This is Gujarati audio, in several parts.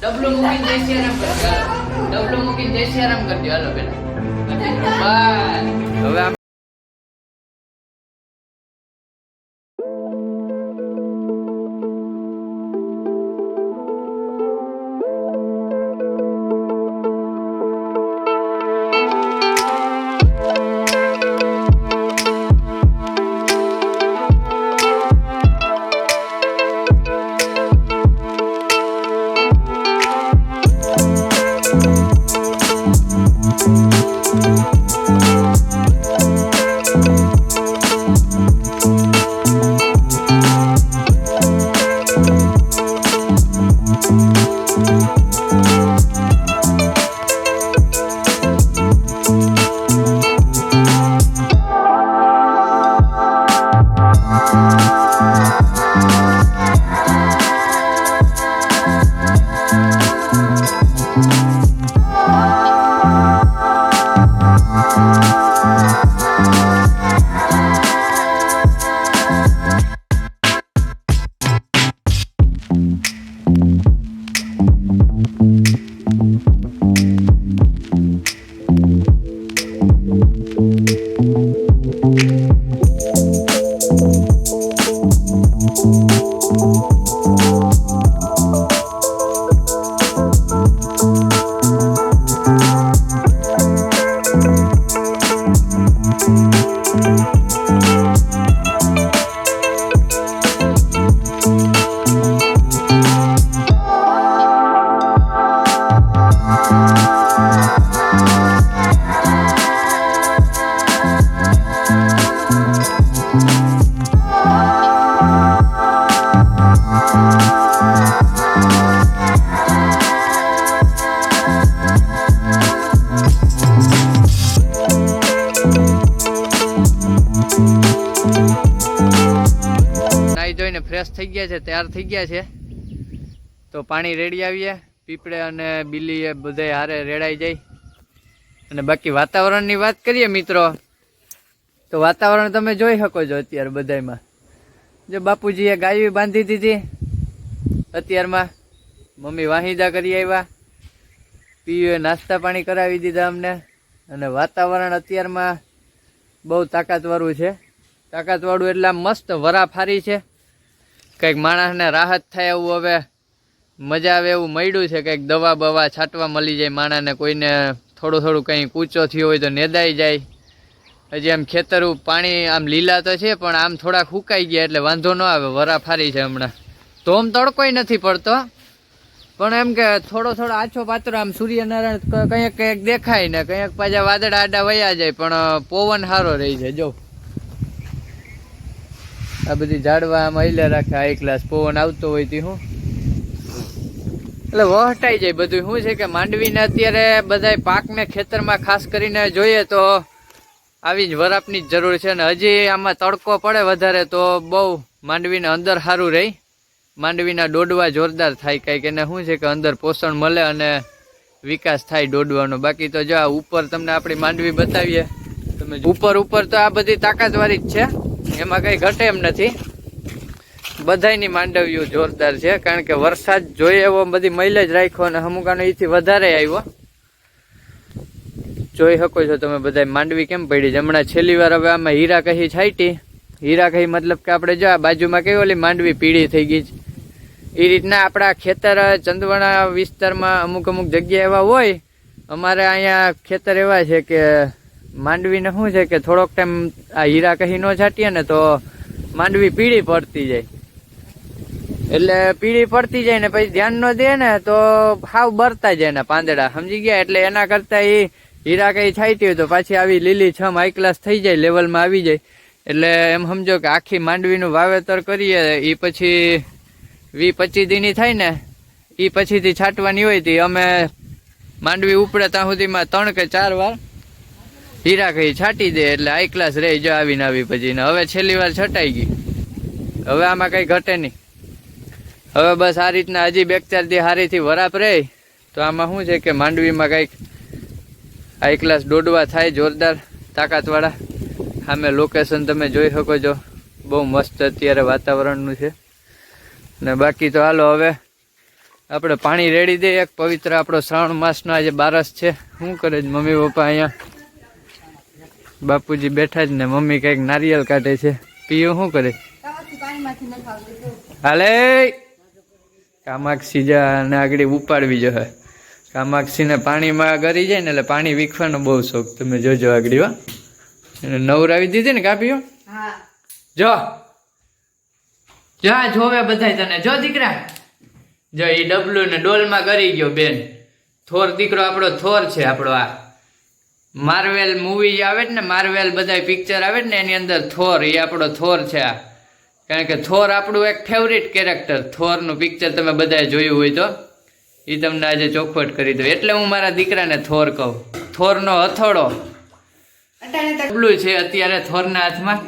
ડબલું મૂકીને દેશી આરામ રામ કરજો. ડબલું મૂકીને દેશી આરામ રામ કરજો હાલો પેલા બાય હવે આમ નાઈ ફ્રેશ થઈ ગયા છે, તૈયાર થઈ ગયા છે. તો પાણી રેડી આવીએ, પીપળે અને બિલી એ બધે હારે રેડાઈ જાય. અને બાકી વાતાવરણની વાત કરીએ મિત્રો, તો વાતાવરણ તમે જોઈ શકો છો અત્યારે બધાયમાં. જો બાપુજીએ ગાયું બાંધી દીધી, અત્યારમાં મમ્મી વાહિદા કરી આવ્યા. પીયુએ નાસ્તા પાણી કરાવી દીધા અમને. અને વાતાવરણ અત્યારમાં બહુ તાકાતવાળું છે. તાકાતવાળું એટલે મસ્ત વરા ફારી છે. કંઈક માણસને રાહત થાય એવું હવે મજા આવે એવું મળ્યું છે, કંઈક દવા બવા છાંટવા મળી જાય, માણસને કોઈને થોડું થોડું કંઈ કૂચો થયો હોય તો નેદાઈ જાય. હજી આમ ખેતરું પાણી આમ લીલા તો છે, પણ આમ થોડાક સુકાઈ ગયા એટલે વાંધો ન આવે, વરા ફારી છે હમણાં. આમ તડકોય નથી પડતો, પણ એમ કે થોડો થોડો આછો પાત્રો આમ સૂર્યનારાયણ કંઈક કંઈક દેખાય ને, કંઈક પાછા વાદળા આડા વયા જાય, પણ પવન સારો રહી છે જો. આ બધી ઝાડવા આમ હૈલે રાખે હાઈ ગ્લાસ પવન આવતો હોય તે હું. એટલે વહટાઈ જાય બધું. શું છે કે માંડવીને અત્યારે બધાય પાકને ખેતરમાં ખાસ કરીને જોઈએ તો આવી જ વરાપની જ જરૂર છે અને હજી આમાં તડકો પડે વધારે તો બહુ માંડવીને અંદર સારું રહી માંડવીના ડોડવા જોરદાર થાય કંઈક. એને શું છે કે અંદર પોષણ મળે અને વિકાસ થાય ડોડવાનો બાકી તો જો આ ઉપર તમને આપણી માંડવી બતાવીએ. તમે ઉપર ઉપર તો આ બધી તાકાતવાળી જ છે. એમાં કંઈ ઘટે એમ નથી. બધાની માંડવીઓ જોરદાર છે, કારણ કે વરસાદ જોઈએ એવો બધી મહિલ જ રાખ્યો અને અમુકાનો એથી વધારે આવ્યો. જોઈ શકો છો તમે બધા માંડવી કેમ પડી છે? હમણાં છેલ્લી વાર હવે આમાં હીરા કહી છાઈટી હીરા કહી મતલબ કે આપણે જો આ બાજુમાં કેવી ઓલી માંડવી પીળી થઈ ગઈ છે. એ રીતના આપણા ખેતર, ચંદવાણા વિસ્તારમાં અમુક અમુક જગ્યા એવા હોય. અમારે અહીંયા ખેતર એવા છે કે માંડવીને શું છે કે થોડોક ટાઈમ આ હીરા કહી ન છાંટીએ ને તો માંડવી પીળી પડતી જાય. એટલે પીળી પડતી જાય ને પછી ધ્યાન ન દે ને તો હાવ બરતા જાય ને પાંદડા. સમજી ગયા? એટલે એના કરતા એ હીરા કઈ છાંટી હોય તો પાછી આવી લીલી છમ હાઈ ક્લાસ થઈ જાય લેવલમાં આવી જાય. એટલે એમ સમજો કે આખી માંડવીનું વાવેતર કરીએ એ પછી વી પચીસ દીની થાય ને એ પછીથી છાંટવાની હોય તી અમે માંડવી ઉપડે ત્યાં સુધીમાં ત્રણ કે ચાર વાર હીરા કઈ છાંટી દે એટલે આઈ ક્લાસ રહી જો આવીને આવી પછી. ને હવે છેલ્લી વાર છટાઈ ગઈ. હવે આમાં કઈ ઘટે નહીં. હવે બસ આ રીતના હજી બે ચાર દી હારીથી વરાપ રહે. તો આમાં શું છે કે માંડવીમાં કંઈક આઈ ક્લાસ દોડવા થાય જોરદાર તાકાતવાળા. સામે લોકેશન તમે જોઈ શકો છો. બહુ મસ્ત અત્યારે વાતાવરણનું છે. ને બાકી તો હાલો હવે આપણે પાણી રેડી દઈએ. એક પવિત્ર આપણો શ્રાવણ માસનો આજે બારસ છે. શું કરે છે મમ્મી પપ્પા અહીંયા? બાપુજી બેઠા જ ને મમ્મી કંઈક નારિયેલ કાઢે છે. પીયો શું કરે? હાલે! કામાક્ષી જા અને આગળ ઉપાડવી જો કામાક્ષીને પાણીમાં ગરી જાય ને એટલે પાણી વીખવાનો બહુ શોખ. તમે જોજો આગળ વા એને નવરાવી દીધી ને કાપીઓ જો. જા જોવે બધા તને. જો દીકરા. જો એ ડબલું ને ડોલમાં કરી ગયો બેન. થોર દીકરો આપણો થોર છે આપણો આ. માર્વેલ મૂવી આવે જ ને માર્વેલ બધા પિક્ચર આવે જ ને એની અંદર થોર એ આપણો થોર છે આ. કારણ કે થોર આપણું એક ફેવરિટ કેરેક્ટર થોરનું પિક્ચર તમે બધાએ જોયું હોય તો. એ તમને આજે ચોખવટ કરી દો એટલે હું મારા દીકરાને થોર કહું. થોરનો હથોડો. ડબલું છે અત્યારે થોરના હાથમાં.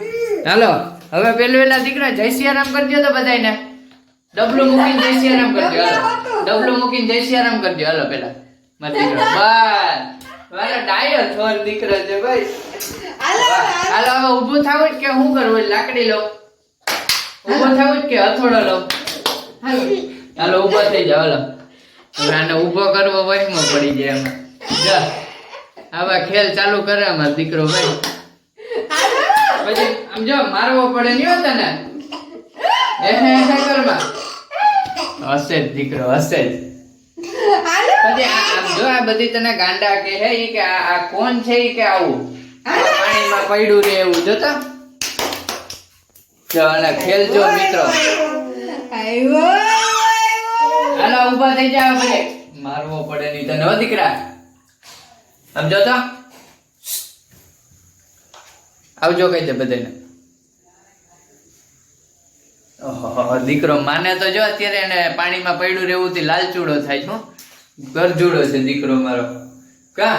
હાલો હવે પેલું વેલા દીકરા જય સિયારામ કરજો તો બધાને ડબલું મૂકીને જય સિયારામ કરજો હાલો. ડબલું મૂકીને જય સિયારામ કરજો હાલો પેલા. મારા દીકરા. બસ. મારા ડાયો થોર દીકરો છે ભાઈ. હાલો હવે ઊભું થાવું કે શું કરવું લાકડી લઉં. ઊભો થાવું કે હથોડો લો હાલો. ઊભો થઈ જાવ હાલો. આને ઊભો કરવો વચમાં પડી જાય એમાં જા. આવા ખેલ ચાલુ કરે અમારો દીકરો ભાઈ. પછી આમ જો મારવો પડે નહીં હોતા ને એને એને કરમાં હશે જ દીકરો હશે જ. પછી જો આ બધી તને ગાંડા કે હે ઈ કે આ કોણ છે ઈ કે આવું? પાણીમાં પડ્યું રે એવું જોતા? જો અને ખેલ જો મિત્રો. હાલો ઊભા થઈ જાવ પછી મારવો પડે નહીં તને હો દીકરા. સમજો તો આવજો કહી દે બધાને. દીકરો માને તો જો અત્યારે એને પાણીમાં પડ્યું રહેવું થી લાલચૂડો થાય છે. ગરજુડો છે દીકરો મારો. કા?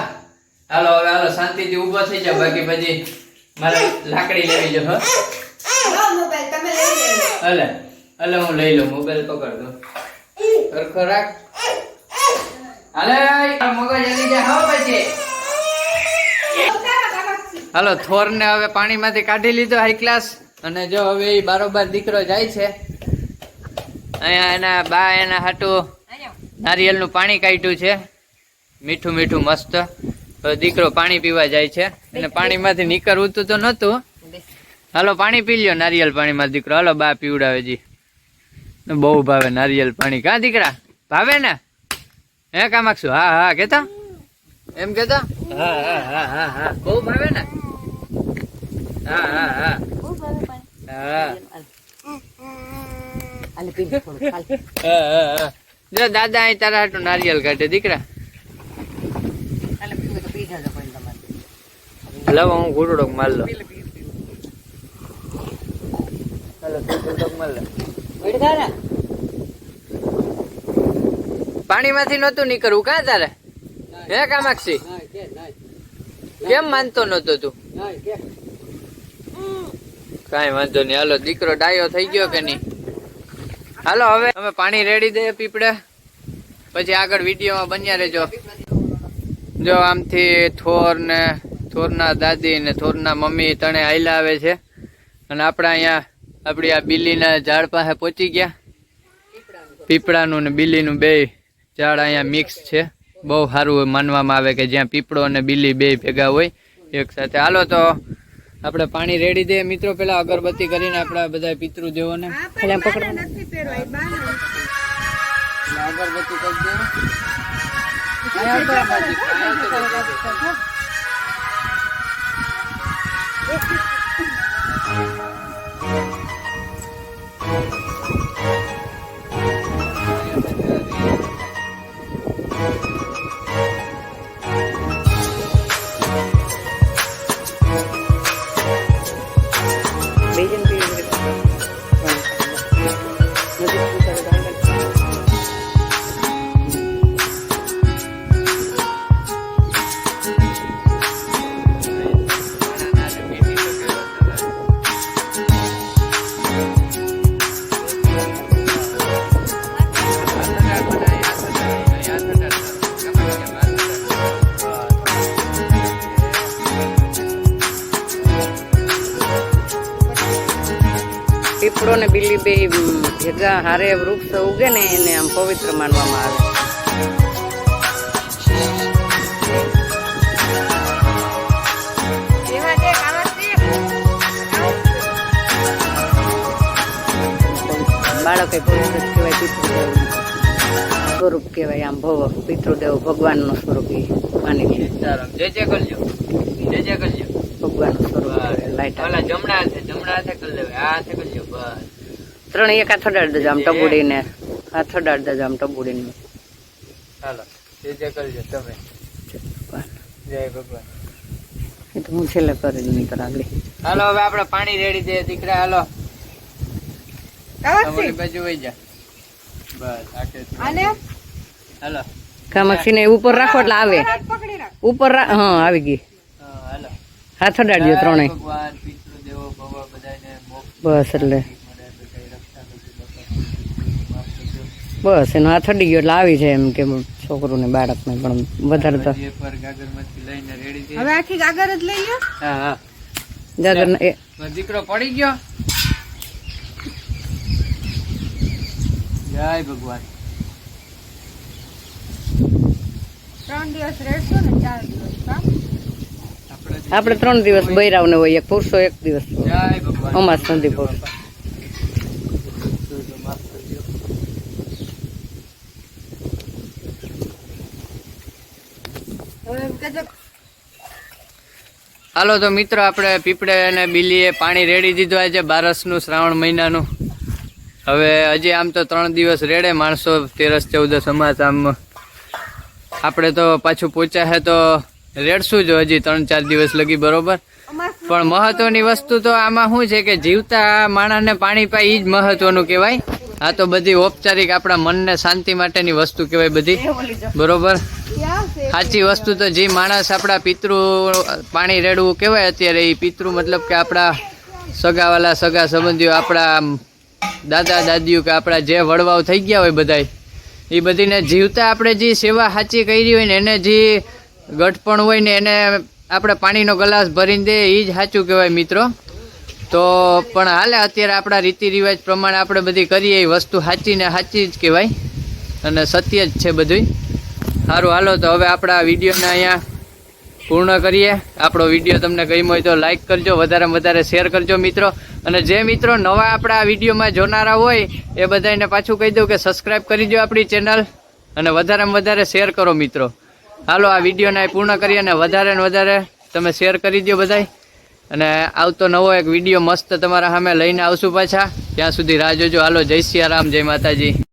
હાલો, હવે હાલો, શાંતિથી ઊભો થઈ જાવ બાકી પછી મારે લાકડી લેવી જો હો. હલે હલે, હું લઈ લઉં, મોબાઈલ પકડ દો. સરખો રાખ. હાલે મગજ હલી જાય હો પછી. હાલો થોર ને હવે પાણીમાંથી કાઢી લીધો હાઈ ક્લાસ અને જો હવે એ બારોબાર દીકરો જાય છે. અહીંયા એના બા, એના હાટું નારિયેલનું પાણી કાઢ્યું છે. મીઠું મીઠું મસ્ત. દીકરો પાણી પીવા જાય છે. અને પાણીમાંથી નીકળવું તો નહોતું. હાલો પાણી પી લ્યો નારિયેલ પાણીમાં દીકરો. હાલો બા પીવડાવે જી. બહુ ભાવે નારિયેલ પાણી. કા દીકરા? ભાવે ને? હે કામાક્ષુ? હા હા કેતા? એમ કેતા? હા હા હા હા હા. બહુ ભાવે ને? હા હા હા. હા. હા, હા, હા. જો, દાદા અહીં તારા હાટું નારિયેલ કાઢે, દીકરા. લાવો હું ગુરુડોક માર લો પાણીમાંથી નહોતું નીકળવું કા તારે? હે, કામાક્ષી? કેમ માનતો નહોતો તું? કાંઈ વાંધો નહીં. હાલો, દીકરો ડાયો થઈ ગયો કે નહીં? હાલો, હવે અમે પાણી રેડી દઈએ પીપળે. પછી આગળ વિડીયોમાં બન્યા રહેજો. જો આમથી થોર ને થોરના દાદી ને થોરના મમ્મી તણે આયલા આવે છે. અને આપણે અહીંયા આપણી આ બિલ્લીના ઝાડ પાસે પહોંચી ગયા. પીપળાનું ને બિલ્લીનું બે ઝાડ અહીંયા મિક્સ છે. બહુ સારું માનવામાં આવે કે જ્યાં પીપળો અને બિલ્લી બે ભેગા હોય, એક સાથે. હાલો તો આપણે પાણી રેડી દે મિત્રો પેલા અગરબત્તી કરીને આપણા બધા પિતૃ દેવો ને અગરબત્તી કરી દઈએ. amazing પીપળો ને બીલી બે ભેગા હારે વૃક્ષ ઉગે ને એને આમ પવિત્ર માનવામાં આવે. બાળકે એ પવિત્ર કહેવાય પિતૃદેવ. સ્વરૂપ કહેવાય આમ ભવ પિતૃદેવ ભગવાનનું સ્વરૂપ ઈ માની જય જય કરજો જય જય કરજો ભગવાનનું સ્વરૂપ લાઈટ ઓલા જમણા હાથે જમણા કરી આ હાથે કરજો બસ. ત્રણ એક હાથો ડાળ દેજો આમ ટબુડીને. હાથો ડાળ દેજો આમ ટબુડીને. ચાલો જય જય કરજો તમે. જય ભગવાન. એ તો હું છેલ્લે કરી દઉં નહીંતર આગળ. હાલો હવે આપણે પાણી રેડી દે દીકરા હાલો. બાજુ વહી જા. બસ આખે હાલો. કામાક્ષી ને ઉપર રાખો એટલે આવે. ઉપર હા આવી ગઈ. હાથ અડાડજો ત્રણેય. બસ એટલે. બસ એનો હાથ અડી ગયો એટલે આવી છે એમ કે છોકરું ને બાળક ને પણ વધારે તો હવે આખી ગાગર જ લઈ ગયો હા હા. જાગર દીકરો પડી ગયો. જય ભગવાન. ત્રણ દિવસ રહેશો ને ચાર દિવસ આપણે ત્રણ દિવસ બૈરાવ ને હોય, એક પુરુષો એક દિવસ અમાસ નથી પુરુષ હાલો, તો મિત્રો, આપણે પીપળે અને બિલીએ પાણી રેડી દીધું આજે બારસનું શ્રાવણ મહિનાનું. હવે હજી આમ તો ત્રણ દિવસ રેડે, માણસો તેરસ, ચૌદસ, અમાસ, આમ. આપણે તો પાછું પહોંચ્યા હે તો રેડશું જ હજી ત્રણ ચાર દિવસ લગી બરોબર. પણ મહત્વની વસ્તુ તો આમાં શું છે કે જીવતા માણસને પાણી પાય એ જ મહત્વનું કહેવાય. આ તો બધી ઔપચારિક આપણા મનને શાંતિ માટેની વસ્તુ કહેવાય બધી. બરોબર? સાચી વસ્તુ તો જે માણસ આપણા પિતૃ પાણી રેડવું કહેવાય અત્યારે એ પિતૃ મતલબ કે આપણા સગાવાલા સગા સંબંધીઓ આપણા દાદા દાદીઓ કે આપણા જે વડવાઓ થઈ ગયા હોય બધાય. એ બધીને જીવતા આપણે જે સેવા સાચી કરી હોય ને એને જે ગઠપણ હોય ને એને આપણે પાણીનો ગ્લાસ ભરીને દે એ જ સાચું કહેવાય મિત્રો. તો પણ હાલે, અત્યારે આપણા રીતિ રિવાજ પ્રમાણે આપણે બધી કરીએ એ વસ્તુ સાચી ને સાચી જ કહેવાય. અને સત્ય જ છે બધું સારું હાલો, તો હવે આપણા વિડીયોને અહીંયા પૂર્ણ કરીએ. આપણો વીડિયો તમને ગમ્યો હોય તો લાઈક કરજો, વધારેમાં વધારે શેર કરજો મિત્રો. અને જે મિત્રો નવા આપણા વિડીયોમાં જોનારા હોય, એ બધાને પાછું કહી દઉં કે સબસ્ક્રાઈબ કરી દો આપણી ચેનલ અને વધારેમાં વધારે શેર કરો મિત્રો. હાલો, આ વિડીયોને પૂર્ણ કરીએ અને વધારે ને વધારે તમે શેર કરી દો બધાય. અને આવતો નવો એક વીડિયો મસ્ત તમારા સામે લઈને આવશું પાછા. ત્યાં સુધી રાહ જોજો. હાલો, જય સિયા રામ જય માતાજી.